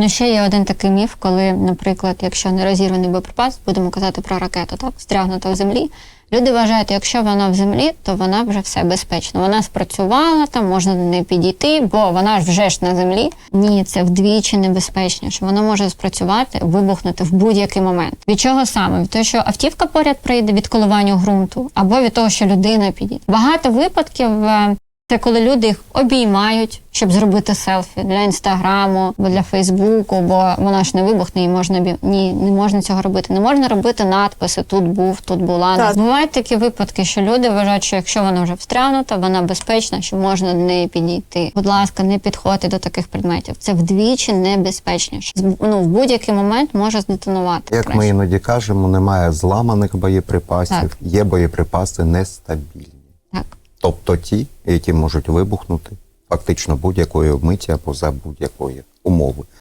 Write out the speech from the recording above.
Ну, ще є один такий міф, коли, наприклад, якщо не розірваний боєприпас, будемо казати про ракету, так, стрягнута в землі. Люди вважають, якщо вона в землі, то вона вже все безпечно. Вона спрацювала, там можна до неї підійти, бо вона ж вже ж на землі. Ні, це вдвічі небезпечніше. Вона може спрацювати, вибухнути в будь-який момент. Від чого саме? Від того, що автівка поряд прийде від коливання ґрунту, або від того, що людина підійде. Багато випадків. Це коли люди їх обіймають, щоб зробити селфі для інстаграму або для Фейсбуку, бо вона ж не вибухне і можна бі... ні, не можна цього робити. Не можна робити надписи Тут був, тут була. Так. Бувають такі випадки, що люди вважають, що якщо вона вже встрягнута, вона безпечна, що можна до неї підійти. Будь ласка, не підходьте до таких предметів. Це вдвічі небезпечніше. Ну в будь-який момент може здетонувати. Як ми іноді кажемо, немає зламаних боєприпасів, Так. є боєприпаси нестабільні. Так. Тобто ті, які можуть вибухнути фактично будь-якої миті або за будь-якої умови.